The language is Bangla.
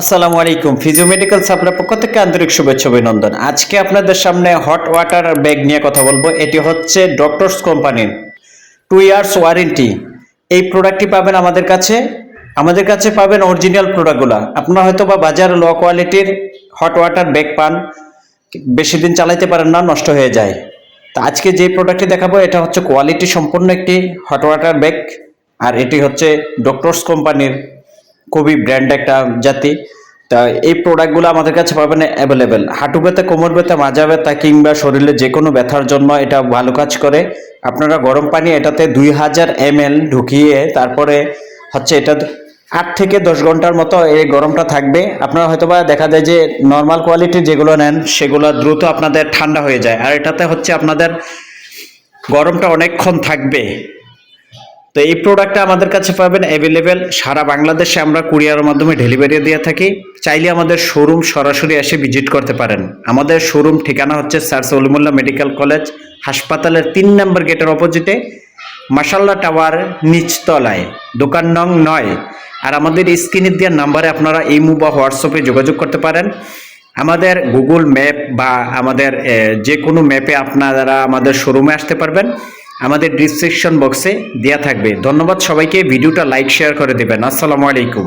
আসসালামু আলাইকুম। ফিজিও মেডিকেল সাপ্লাই পক্ষ থেকে আন্তরিক শুভেচ্ছা অভিনন্দন। আজকে আপনাদের সামনে হট ওয়াটার ব্যাগ নিয়ে কথা বলব। এটি হচ্ছে ডক্টরস কোম্পানির টু ইয়ার্স ওয়ারেন্টি এই প্রোডাক্টটি পাবেন আমাদের কাছে। আমাদের কাছে পাবেন অরিজিনাল প্রোডাক্টগুলো আপনারা হয়তো বা বাজার লো কোয়ালিটির হট ওয়াটার ব্যাগ পান। বেশি দিন চালাইতে পারেন না, নষ্ট হয়ে যায়। তো আজকে যে প্রোডাক্টটি দেখাবো, এটা হচ্ছে কোয়ালিটি সম্পন্ন একটি হট ওয়াটার ব্যাগ আর এটি হচ্ছে ডক্টরস কোম্পানির খুবই ব্র্যান্ড একটা জাতি। তা এই প্রোডাক্টগুলো আমাদের কাছে পাবেন অ্যাভেলেবেল হাঁটু ব্যথা, কোমর ব্যথা, মাজা ব্যথা কিংবা শরীরে যে কোনো ব্যথার জন্য এটা ভালো কাজ করে। আপনারা গরম পানি এটাতে দুই হাজার এম ঢুকিয়ে তারপরে হচ্ছে এটা আট থেকে দশ ঘণ্টার মতো এই গরমটা থাকবে। আপনারা হয়তো বা দেখা যায় যে নর্মাল কোয়ালিটির যেগুলো নেন, সেগুলো দ্রুত আপনাদের ঠান্ডা হয়ে যায়। আর এটাতে হচ্ছে আপনাদের গরমটা অনেকক্ষণ থাকবে। তো এই প্রোডাক্টটা আমাদের কাছে পাবেন অ্যাভেলেবেল সারা বাংলাদেশে আমরা কুরিয়ারের মাধ্যমে ডেলিভারি দিয়ে থাকি। চাইলে আমাদের শোরুম সরাসরি এসে ভিজিট করতে পারেন। আমাদের শোরুম ঠিকানা হচ্ছে স্যার সলিমুল্লাহ মেডিকেল কলেজ, হাসপাতালের তিন নম্বর গেটের অপোজিটে মাসাল্লা টাওয়ার নিচতলায়, দোকান নং নয়। আর আমাদের স্ক্রিনে দেওয়ার নাম্বারে আপনারা ইমো বা হোয়াটসঅ্যাপে যোগাযোগ করতে পারেন। আমাদের গুগল ম্যাপ বা আমাদের যে কোনো ম্যাপে আপনারা আমাদের শোরুমে আসতে পারবেন। আমাদের ডিসক্রিপশন বক্সে দেওয়া থাকবে। ধন্যবাদ সবাইকে। ভিডিওটা লাইক শেয়ার করে দেবেন। আসসালামু আলাইকুম।